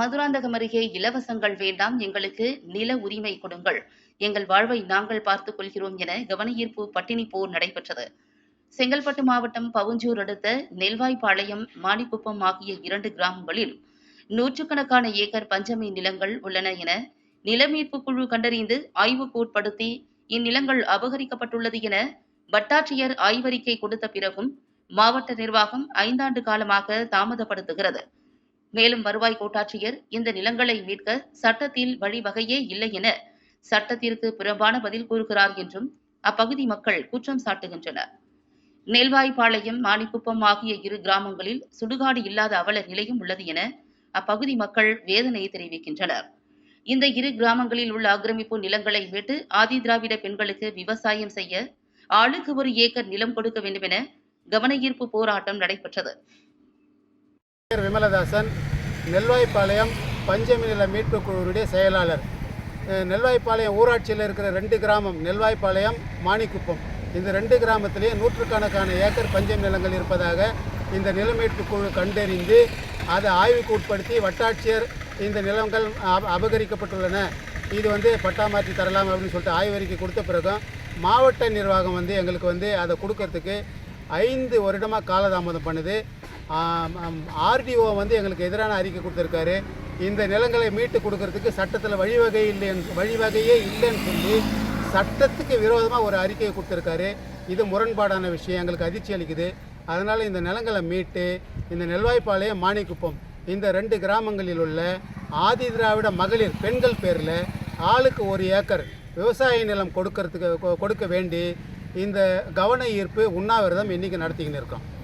மதுராந்தகம் அருகே இலவசங்கள் வேண்டாம் எங்களுக்கு நில உரிமை கொடுங்கள். எங்கள் வாழ்வை நாங்கள் பார்த்துக் கொள்கிறோம் என கவனஈர்ப்பு பட்டினி போர் நடைபெற்றது. செங்கல்பட்டு மாவட்டம் பவுஞ்சூர் அடுத்த நெல்வாய்ப்பாளையம் மாணிக்குப்பம் ஆகிய இரண்டு கிராமங்களில் நூற்றுக்கணக்கான ஏக்கர் பஞ்சமி நிலங்கள் உள்ளன என நிலமீட்பு குழு கண்டறிந்து ஆய்வுக்குட்படுத்தி இந்நிலங்கள் அபகரிக்கப்பட்டுள்ளது என வட்டாட்சியர் ஆய்வறிக்கை கொடுத்த பிறகும் மாவட்ட நிர்வாகம் ஐந்தாண்டு காலமாக தாமதப்படுத்துகிறது. மேலும் வருவாய் கோட்டாட்சியர் இந்த நிலங்களை மீட்க சட்டத்தில் வழிவகையே இல்லை என சட்டத்திற்கு புறம்பான பதில் கூறுகிறார் என்றும் அப்பகுதி மக்கள் குற்றம் சாட்டுகின்றனர். நெல்வாய்ப்பாளையம் மாணிக்குப்பம் ஆகிய இரு கிராமங்களில் சுடுகாடு இல்லாத அவல நிலையும் உள்ளது என அப்பகுதி மக்கள் வேதனை தெரிவிக்கின்றனர். இந்த இரு கிராமங்களில் உள்ள ஆக்கிரமிப்பு நிலங்களை மீட்டு ஆதி திராவிட பெண்களுக்கு விவசாயம் செய்ய ஆளுக்கு ஒரு ஏக்கர் நிலம் கொடுக்க வேண்டும் என கவனஈர்ப்பு போராட்டம் நடைபெற்றது. பேர் விமலதாசன் நெல்வாய்ப்பாளையம் பஞ்சமி நில மீட்பு குழுவுடைய செயலாளர். நெல்வாய்ப்பாளையம் ஊராட்சியில் இருக்கிற ரெண்டு கிராமம் நெல்வாய்ப்பாளையம் மாணிக்குப்பம். இந்த ரெண்டு கிராமத்திலேயே நூற்றுக்கணக்கான ஏக்கர் பஞ்சமி நிலங்கள் இருப்பதாக இந்த நில மீட்பு குழு கண்டறிந்து அதை ஆய்வுக்கு உட்படுத்தி வட்டாட்சியர் இந்த நிலங்கள் அபகரிக்கப்பட்டுள்ளன. இது வந்து பட்டா மாற்றி தரலாம் அப்படின்னு சொல்லிட்டு ஆய்வறிக்கை கொடுத்த பிறகும் மாவட்ட நிர்வாகம் வந்து எங்களுக்கு வந்து அதை கொடுக்கறதுக்கு ஐந்து வருடமாக காலதாமதம் பண்ணுது. ஆர்டிஓ வந்து எங்களுக்கு எதிரான அறிக்கை கொடுத்துருக்காரு. இந்த நிலங்களை மீட்டு கொடுக்கறதுக்கு சட்டத்தில் வழிவகை இல்லைன்னு வழிவகையே இல்லைன்னு சொல்லி சட்டத்துக்கு விரோதமாக ஒரு அறிக்கையை கொடுத்துருக்காரு. இது முரண்பாடான விஷயம். எங்களுக்கு அதிர்ச்சி அளிக்குது. அதனால் இந்த நிலங்களை மீட்டு இந்த நெல்வாய்ப்பாளையம் மாணிக்குப்பம் இந்த ரெண்டு கிராமங்களில் உள்ள ஆதி திராவிட மகளிர் பெண்கள் பேரில் ஆளுக்கு ஒரு ஏக்கர் விவசாய நிலம் கொடுக்கறதுக்கு கொ- கொடுக்க வேண்டி இந்த கவன ஈர்ப்பு உண்ணாவிரதம் இன்றைக்கி நடத்திக்கின்னு இருக்கோம்.